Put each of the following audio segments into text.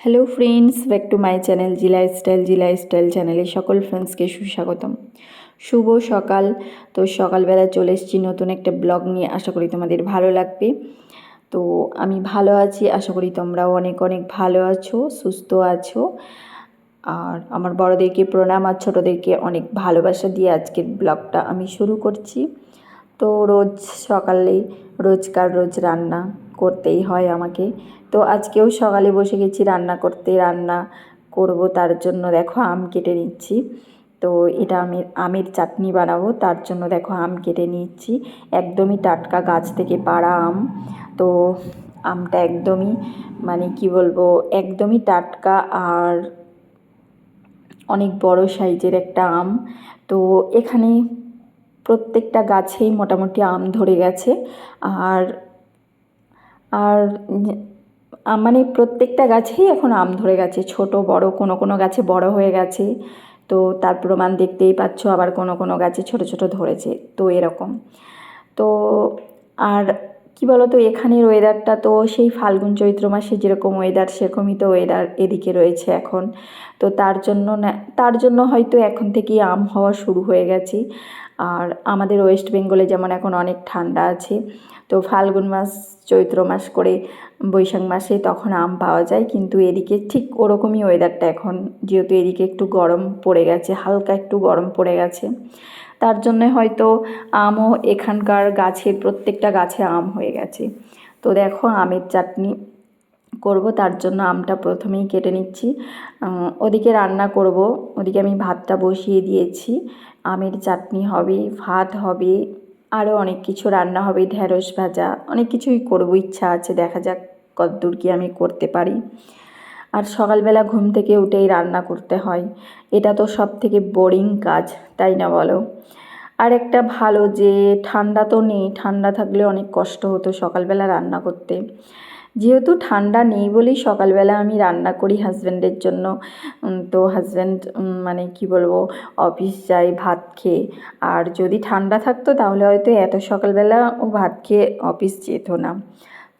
Hello friends back to my channel G lifestyle G lifestyle চ্যানেলে সকল ফ্রেন্ডসকে সুস্বাগতম। শুভ সকাল। তো সকালবেলা চলে এসেছি নতুন একটা ব্লগ নিয়ে, আশা করি তোমাদের ভালো লাগবে। তো আমি ভালো আছি, আশা করি তোমরাও অনেক অনেক ভালো আছো, সুস্থ আছো। আর আমার বড়দেরকে প্রণাম আর ছোটোদেরকে অনেক ভালোবাসা দিয়ে আজকের ব্লগটা আমি শুরু করছি। তো রোজ সকালে রোজকার রোজ রান্না করতেই হয় আমাকে। তো আজকেও সকালে বসে গেছি রান্না করতে। রান্না করব তার জন্য দেখো আম কেটে নিচ্ছি। তো এটা আমি আমের চাটনি বানাবো, তার জন্য দেখো আম কেটে নিচ্ছি। একদমই টাটকা গাছ থেকে পাড়া আম। তো আমটা একদমই মানে কি বলব, একদমই টাটকা আর অনেক বড় সাইজের একটা আম। তো এখানে প্রত্যেকটা গাছেই মোটামুটি আম ধরে গেছে। আর আর মানে প্রত্যেকটা গাছেই এখন আম ধরে গেছে। ছোট, বড়, কোনো কোনো গাছে বড় হয়ে গেছে। তো তার প্রমাণ দেখতেই পাচ্ছ, আবার কোনো কোনো গাছে ছোট ছোট ধরেছে। তো এরকম। তো আর কি বলতো, এখানের ওয়েদারটা তো সেই ফাল্গুন চৈত্র মাসে যেরকম ওয়েদার সেরকমই তো ওয়েদার এদিকে রয়েছে এখন। তো তার জন্য না, তার জন্য হয়তো এখন থেকেই আম হওয়া শুরু হয়ে গেছে। আর আমাদের ওয়েস্ট বেঙ্গলে যেমন এখন অনেক ঠান্ডা আছে, তো ফাল্গুন মাস, চৈত্র মাস করে বৈশাখ মাসে তখন আম পাওয়া যায়। কিন্তু এদিকে ঠিক ওরকমই ওয়েদারটা এখন, যেহেতু এদিকে একটু গরম পড়ে গেছে, হালকা একটু গরম পড়ে গেছে। তার জন্য হয়তো আমও এখানকার গাছের প্রত্যেকটা গাছে আম হয়ে গেছে। তো দেখো, আমের চাটনি করব, তার জন্য আমটা প্রথমেই কেটে নিচ্ছি। ওদিকে রান্না করব, ওদিকে আমি ভাতটা বসিয়ে দিয়েছি। আমের চাটনি হবে, ভাত হবে, আরও অনেক কিছু রান্না হবে ঢ্যাঁড়স ভাজা, অনেক কিছুই করব, ইচ্ছা আছে, দেখা যাক কতদূর কি আমি করতে পারি। আর সকালবেলা ঘুম থেকে উঠেই রান্না করতে হয়। এটা তো সব থেকে বোরিং কাজ, তাই না বলো? আর একটা ভালো যে ঠান্ডা তো নেই, ঠান্ডা থাকলে অনেক কষ্ট হতো সকালবেলা রান্না করতে। যেহেতু ঠান্ডা নেই বলেই সকালবেলা আমি রান্না করি হাজব্যান্ডের জন্য। তো হাজব্যান্ড মানে কি বলব, অফিস যায় ভাত খেয়ে। আর যদি ঠান্ডা থাকতো তাহলে হয়তো এত সকালবেলা ও ভাত খেয়ে অফিস যেত না।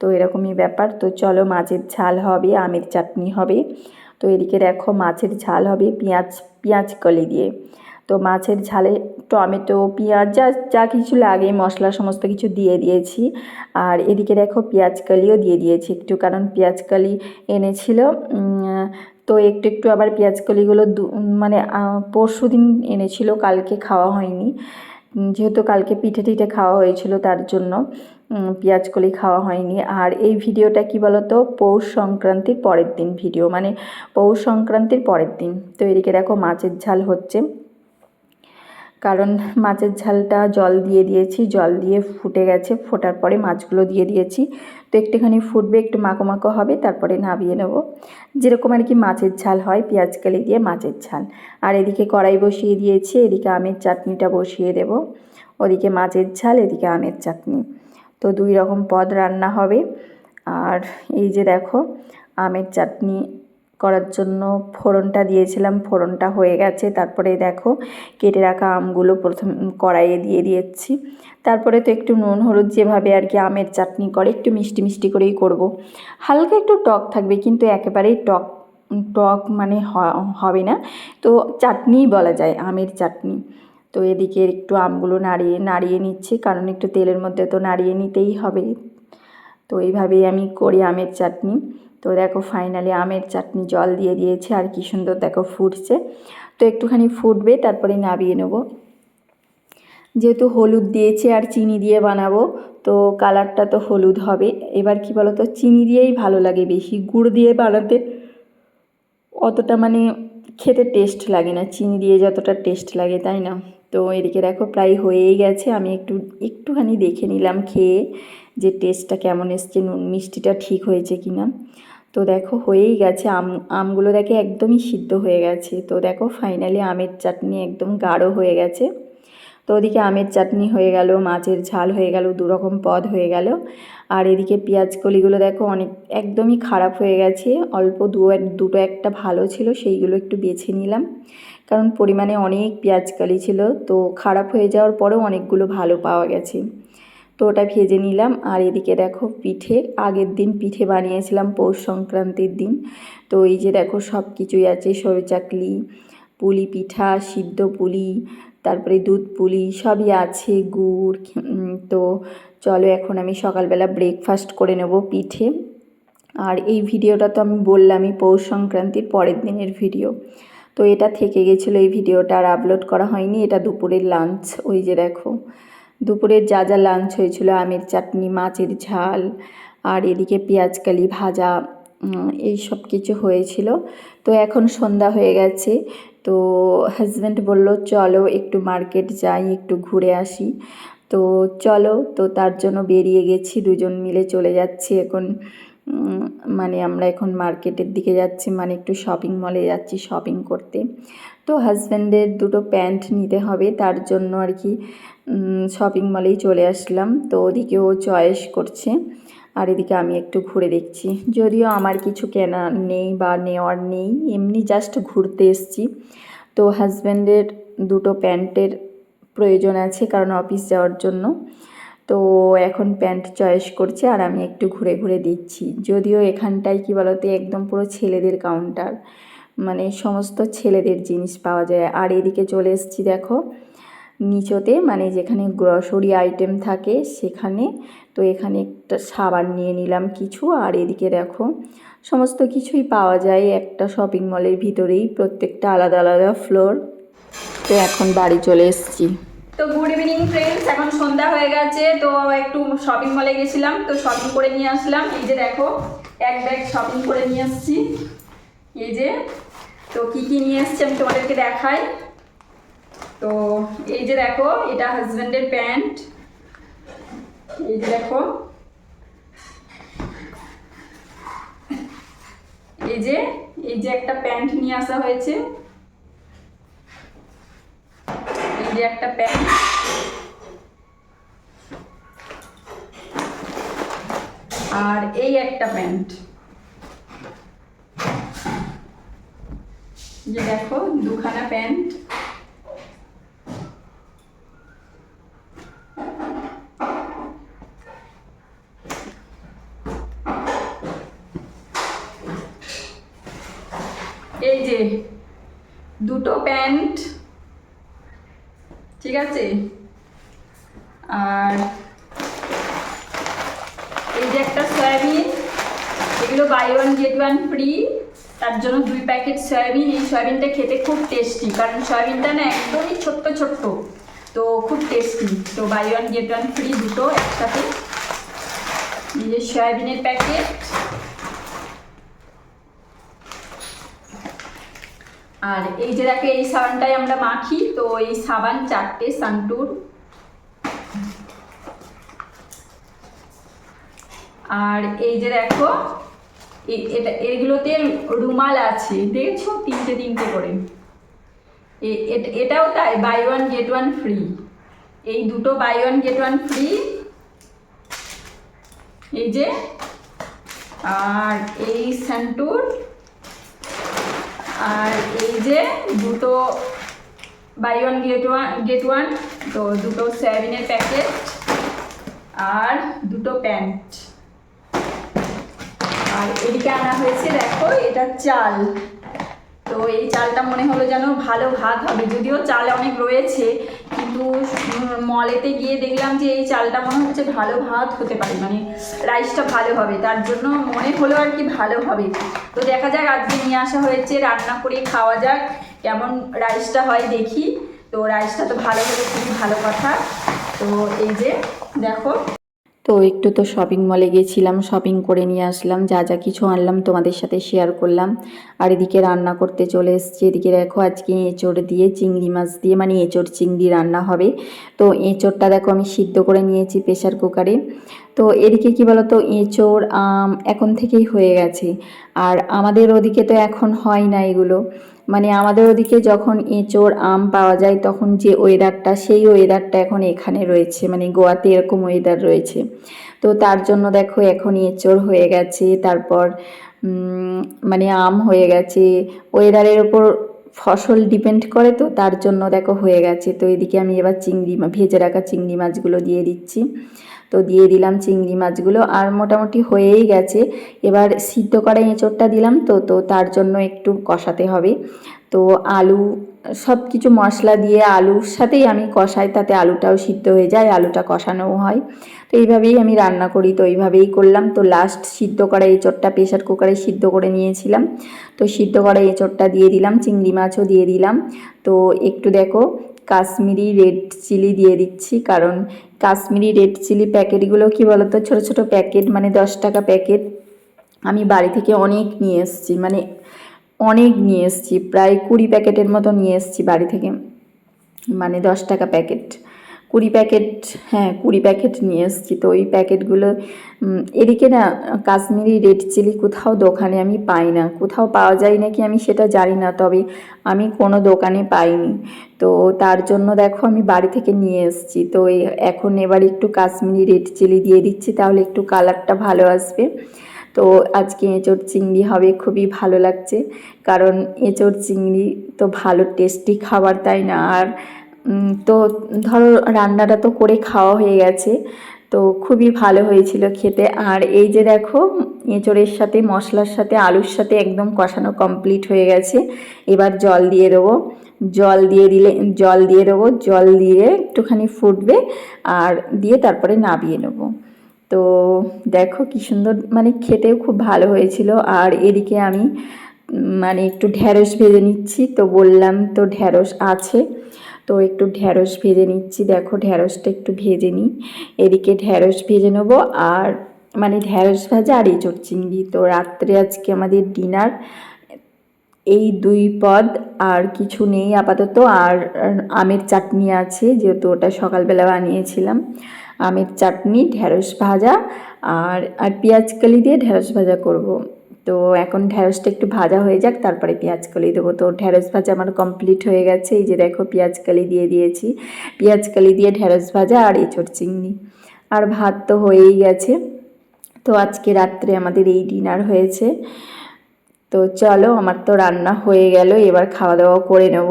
তো এরকমই ব্যাপার। তো চলো মাছের ঝাল হবে, আমের চাটনি হবে। তো এদিকে দেখো মাছের ঝাল হবে পেঁয়াজ পেঁয়াজ কলি দিয়ে। তো মাছের ঝালে টমেটো, পেঁয়াজ, যা যা কিছু লাগে, মশলা সমস্ত কিছু দিয়ে দিয়েছি। আর এদিকে দেখো পেঁয়াজ কালিও দিয়ে দিয়েছি। একটু কারণ পেঁয়াজ কালি এনেছিল তো একটু একটু আবার পেঁয়াজ কলিগুলো মানে পরশু দিন এনেছিল, কালকে খাওয়া হয়নি। যেহেতু কালকে পিঠে টিঠে খাওয়া হয়েছিল তার জন্য। পেঁয়াজ কলি খাওয়া হয়নি। আর এই ভিডিওটা কি বলতো? পৌষ সংক্রান্তির পরের দিন ভিডিও মানে পৌষ সংক্রান্তির পরের দিন। তো এদিকে দেখো মাছের ঝাল হচ্ছে। কারণ মাছের ঝালটা জল দিয়ে দিয়েছি, জল দিয়ে ফুটে গেছে, ফোটার পরে মাছগুলো দিয়ে দিয়েছি। তো একটুখানি ফুটবে, একটু মাখো মাখো হবে, তারপরে নাবিয়ে নেব। যেরকম আর কি মাছের ঝাল হয়, পেঁয়াজ কালি দিয়ে মাছের ঝাল। আর এদিকে কড়াই বসিয়ে দিয়েছি, এদিকে আমের চাটনিটা বসিয়ে দেব। ওদিকে মাছের ঝাল, এদিকে আমের চাটনি। তো দুই রকম পদ রান্না হবে। আর এই যে দেখো, আমের চাটনি করার জন্য ফোড়নটা দিয়েছিলাম, ফোড়নটা হয়ে গেছে। তারপরে দেখো, কেটে রাখা আমগুলো প্রথম কড়াইয়ে দিয়ে দিয়েছি। তারপরে তো একটু নুন, হলুদ যেভাবে আর কি আমের চাটনি করে, একটু মিষ্টি মিষ্টি করেই করব। হালকা একটু টক থাকবে, কিন্তু একেবারেই টক টক মানে হবে না। তো চাটনিই বলা যায়, আমের চাটনি। তো এদিকে একটু আমগুলো নাড়িয়ে নাড়িয়ে নিচ্ছি, কারণ একটু তেলের মধ্যে তো নাড়িয়ে নিতেই হবে। তো এইভাবেই আমি করি আমের চাটনি। তো দেখো ফাইনালি আমের চাটনি জল দিয়ে দিয়েছে, আর কি সুন্দর দেখো ফুটছে। তো একটুখানি ফুটবে, তারপরে নাবিয়ে নেব। যেহেতু হলুদ দিয়েছে আর চিনি দিয়ে বানাবো, তো কালারটা তো হলুদ হবে। এবার কি বলো তো চিনি দিয়েই ভালো লাগে বেশি, গুড় দিয়ে বানাতে অতটা মানে খেতে টেস্ট লাগে না। চিনি দিয়ে যতটা টেস্ট লাগে, তাই না? তো এদিকে দেখো প্রায় হয়েই গেছে। আমি একটু, একটুখানি দেখে নিলাম খেয়ে যে টেস্টটা কেমন এসছে, নুন মিষ্টিটা ঠিক হয়েছে কি না তো দেখো হয়েই গেছে, আম, আমগুলো দেখে একদমই সিদ্ধ হয়ে গেছে। তো দেখো ফাইনালি আমের চাটনি একদম গাঢ় হয়ে গেছে। তো ওদিকে আমের চাটনি হয়ে গেল, মাছের ঝাল হয়ে গেল, দুরকম পদ হয়ে গেল। আর এদিকে পেঁয়াজ কলিগুলো দেখো অনেক, একদমই খারাপ হয়ে গেছে। অল্প দু দুটো একটা ভালো ছিল, সেইগুলো একটু বেছে নিলাম। কারণ পরিমাণে অনেক পেঁয়াজ কালি ছিল, তো খারাপ হয়ে যাওয়ার পরেও অনেকগুলো ভালো পাওয়া গেছে। তো ওটা ভেজে নিলাম। আর এদিকে দেখো পিঠে, আগের দিন পিঠে বানিয়েছিলাম, পৌষ সংক্রান্তির দিন। তো এই যে দেখো সব কিছুই আছে, সরু চাকলি, পুলি পিঠা, সিদ্ধ পুলি তারপরে দুধ পুলি সবই আছে, গুড় তো চলো এখন আমি সকালবেলা ব্রেকফাস্ট করে নেব পিঠে। আর এই ভিডিওটা তো আমি বললামই পৌষ সংক্রান্তির পরের দিনের ভিডিও। তো এটা থেকে গেছিল এই ভিডিওটা আর আপলোড করা হয়নি, এটা দুপুরের লাঞ্চ ওই যে দেখো। দুপুরের যা যা লাঞ্চ হয়েছিল, আমের চাটনি, মাছের ঝাল, আর এদিকে পেঁয়াজকালি ভাজা এই সব কিছু হয়েছিল। তো এখন সন্ধ্যা হয়ে গেছে তো হাজব্যান্ড বলল, চলো একটু মার্কেট যাই, একটু ঘুরে আসি। তো চলো, তো তার জন্য বেরিয়ে গেছি, দুজন মিলে চলে যাচ্ছি এখন। মানে আমরা এখন মার্কেটের দিকে যাচ্ছি মানে একটু শপিং মলে যাচ্ছি শপিং করতে। তো হাজব্যান্ডের দুটো প্যান্ট নিতে হবে, তার জন্য আর কি শপিং মলেই চলে আসলাম। তো ওদিকে ও চয়েস করছে। আর এদিকে আমি একটু ঘুরে দেখছি। যদিও আমার কিছু কেনা নেই বা নেওয়ার নেই, এমনি জাস্ট ঘুরতে এসছি। তো হাজব্যান্ডের দুটো প্যান্টের প্রয়োজন আছে কারণ অফিস যাওয়ার জন্য। তো এখন প্যান্ট চয়েস করছে আর আমি একটু ঘুরে ঘুরে দিচ্ছি যদিও এখানটায় কী বলতে, একদম পুরো ছেলেদের কাউন্টার মানে সমস্ত ছেলেদের জিনিস পাওয়া যায়। আর এদিকে চলে এসেছি দেখো নিচতে মানে যেখানে গ্রসরি আইটেম থাকে সেখানে। তো এখানে একটা সাবান নিয়ে নিলাম কিছু, আর এদিকে দেখো, সমস্ত কিছুই পাওয়া যায় একটা শপিং মলের ভিতরেই, প্রত্যেকটা আলাদা আলাদা ফ্লোর তো এখন বাড়ি চলে এসেছি। তো গুড ইভিনিং ফ্রেন্ডস এখন সন্ধ্যা হয়ে গেছে, তো একটু শপিং মলে গেছিলাম, তো শপিং করে নিয়ে আসলাম। এই যে দেখো, এক ব্যাগ শপিং করে নিয়ে আসছি। এই যে, তো কি কি নিয়ে এসছি আমি তোমাদেরকে দেখাই। তো এই যে দেখো, এটা হাজব্যান্ডের প্যান্ট। এই যে দেখো। এই যে এই যে একটা প্যান্ট নিয়ে আসা হয়েছে। এই যে একটা প্যান্ট। আর এই একটা প্যান্ট। যে দেখো, দুখানা প্যান্ট এই যে দুটো প্যান্ট ঠিক আছে? আর এই যে একটা সয়াবিন, এগুলো buy one get one free তার জন্য দুই প্যাকেট সয়াবিন। এই সয়াবিনটা খেতে খুব টেস্টি কারণ সয়াবিনটা না একদমই ছোট্ট ছোট্ট। তো খুব টেস্টি তো buy one get one free দুটো একসাথে। এই যে সয়াবিনের প্যাকেট আর এই যে দেখো, এই সাবানটাই আমরা মাখি, তো এই সাবান চারটে, সান্টুর। আর এই যে দেখো এটা, এগুলোতে রুমাল আছে, দেখছ? তিনটে তিনটে করে। এটাও তাই buy one get one free এই দুটো buy one get one free এই যে, আর এই স্যান্টুর আর এই যে দুটো buy one get one get one তো দুটো সয়াবিনের প্যাকেট আর দুটো প্যান্ট আর এদিকে আনা হয়েছে, দেখো, এটা চাল। তো এই চালটা মনে হলো যেন ভালো ভাত হবে, যদিও চাল অনেক রয়েছে কিন্তু মলেতে গিয়ে দেখলাম যে এই চালটা মনে হচ্ছে ভালো ভাত হতে পারে মানে রাইসটা ভালো হবে, তার জন্য মনে হলো আর কি ভালো হবে। তো দেখা যাক, আজকে নিয়ে আসা হয়েছে, রান্না করে খাওয়া যাক, কেমন রাইসটা হয় দেখি। তো রাইসটা তো ভালো হলে, খুবই ভালো কথা। তো এই যে, দেখো। তো একটু তো শপিং মলে গেছিলাম শপিং করে নিয়ে আসলাম, যা যা কিছু আনলাম তোমাদের সাথে শেয়ার করলাম। আর এদিকে রান্না করতে চলে এসেছি, এদিকে দেখো আজকে এঁচড় দিয়ে চিংড়ি মাছ দিয়ে মানে এঁচড় চিংড়ি রান্না হবে। তো এঁচড়টা দেখো আমি সিদ্ধ করে নিয়েছি প্রেশার কুকারে তো এদিকে কি বলতো, এঁচড়, আম এখন থেকেই হয়ে গেছে। আর আমাদের ওদিকে তো এখন হয় না এগুলো। মানে আমাদের ওদিকে যখন এঁচোর আম পাওয়া যায়, তখন যে ওয়েদারটা সেই ওয়েদারটা এখন এখানে রয়েছে। মানে গোয়াতে এরকম ওয়েদার রয়েছে। তো তার জন্য দেখো এখন এঁচোর হয়ে গেছে, তারপর মানে আম হয়ে গেছে। ওয়েদারের ওপর ফসল ডিপেন্ড করে তো, তার জন্য দেখো হয়ে গেছে। তো এদিকে আমি এবার চিংড়ি ভেজে রাখা চিংড়ি মাছগুলো দিয়ে দিচ্ছি। তো দিয়ে দিলাম চিংড়ি মাছগুলো আর মোটামুটি হয়েই গেছে। এবার সিদ্ধ করা এঁচোড়টা দিলাম তো তো তার জন্য একটু কষাতে হবে। তো আলু সব কিছু মশলা দিয়ে আলুর সাথেই আমি কষাই, তাতে আলুটাও সিদ্ধ হয়ে যায়, আলুটা কষানোও হয়। তো এইভাবেই আমি রান্না করি, তো এইভাবেই করলাম। তো লাস্ট সিদ্ধ করা এঁচোড়টা প্রেশার কুকারে সিদ্ধ করে নিয়েছিলাম। তো সিদ্ধ করা এঁচোড়টা দিয়ে দিলাম, চিংড়ি মাছও দিয়ে দিলাম। তো একটু দেখো কাশ্মীরি রেড চিলি দিয়ে দিচ্ছি, কারণ কাশ্মীরি রেড চিলি প্যাকেটগুলো কি বলতো, ছোটো ছোটো প্যাকেট মানে দশ টাকা প্যাকেট, আমি বাড়ি থেকে অনেক নিয়ে এসেছি মানে অনেক নিয়ে এসেছি, প্রায় কুড়ি প্যাকেটের মতো নিয়ে এসেছি বাড়ি থেকে মানে দশ টাকা প্যাকেট। কুড়ি প্যাকেট হ্যাঁ কুড়ি প্যাকেট নিয়ে এসেছি। তো ওই প্যাকেটগুলো এদিকে না কাশ্মীরি রেড চিলি কোথাও দোকানে আমি পাই না। কোথাও পাওয়া যায় নাকি আমি সেটা জানি না, তবে আমি কোনো দোকানে পাইনি। তো তার জন্য দেখো আমি বাড়ি থেকে নিয়ে এসেছি। তো এই- এখন এবার একটু কাশ্মীরি রেড চিলি দিয়ে দিচ্ছি, তাহলে একটু কালারটা ভালো আসবে। তো আজকে এঁচোড় চিংড়ি হবে, খুবই ভালো লাগছে। কারণ এঁচোড় চিংড়ি তো ভালো, টেস্টি খাবার, তাই না? আর তো ধরো রান্নাটা তো করে খাওয়া হয়ে গেছে, তো খুবই ভালো হয়েছিল খেতে। আর এই যে দেখো, এঁচোড়ের সাথে, মশলার সাথে, আলুর সাথে একদম কষানো কমপ্লিট হয়ে গেছে। এবার জল দিয়ে দেবো। জল দিয়ে দিলে, জল দিয়ে দেবো, জল দিয়ে একটুখানি ফুটবে আর দিয়ে তারপরে নাবিয়ে নেব। তো দেখো কি সুন্দর মানে খেতেও খুব ভালো হয়েছিল। আর এদিকে আমি মানে একটু ঢ্যাঁড়স ভেজে নিচ্ছি, তো বললাম তো ঢ্যাঁড়স আছে। তো একটু ঢ্যাঁড়স ভেজে নিচ্ছি। দেখো ঢ্যাঁড়সটা একটু ভেজে নিই। এদিকে ঢ্যাঁড়স ভেজে নেব। আর মানে ঢ্যাঁড়স ভাজা আর এঁচোড় চিংড়ি। তো রাত্রে আজকে আমাদের ডিনার। এই দুই পদ। আর কিছু নেই আপাতত। আর আমের চাটনি আছে, যেহেতু ওটা সকালবেলা বানিয়েছিলাম। আমের চাটনি ঢ্যাঁড়স ভাজা। আর আর পেঁয়াজ কালি দিয়ে ঢ্যাঁড়স ভাজা করব। তো এখন ঢ্যাঁড়সটা একটু ভাজা হয়ে যাক, তারপরে পেঁয়াজ কালি দেবো। তো ঢ্যাঁড়স ভাজা আমার কমপ্লিট হয়ে গেছে, এই যে দেখো পেঁয়াজ কালি দিয়ে দিয়েছি। পেঁয়াজ কালি দিয়ে ঢ্যাঁড়স ভাজা আর এঁচোড় চিংড়ি। আর ভাত তো হয়েই গেছে। তো আজকে রাত্রে আমাদের এই ডিনার হয়েছে। তো চলো, আমার তো রান্না হয়ে গেল, এবার খাওয়া দাওয়া করে নেব।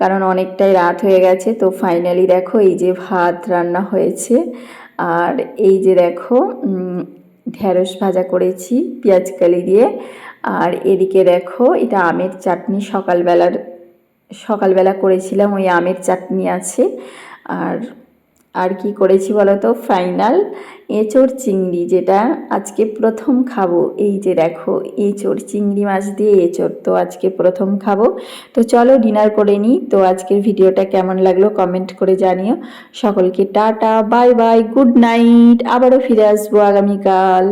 কারণ অনেকটাই রাত হয়ে গেছে, তো ফাইনালি দেখো এই যে ভাত রান্না হয়েছে। আর এই যে দেখো ঢ্যাঁড়স ভাজা করেছি, পেঁয়াজ কালি দিয়ে। আর এদিকে দেখো, এটা আমের চাটনি সকালবেলার, সকালবেলা করেছিলাম, ওই আমের চাটনি আছে। আর আর কি করেছি বলো তো ফাইনাল এঁচোর চিংড়ি, যেটা আজকে প্রথম খাব। এই যে দেখো এঁচোর চিংড়ি মাছ দিয়ে এঁচোর তো আজকে প্রথম খাব। তো চলো ডিনার করে নিই। তো আজকের ভিডিওটা কেমন লাগল কমেন্ট করে জানিও। সকলকে tata, bye bye, good night. আবারও ফিরে আসব আগামীকাল।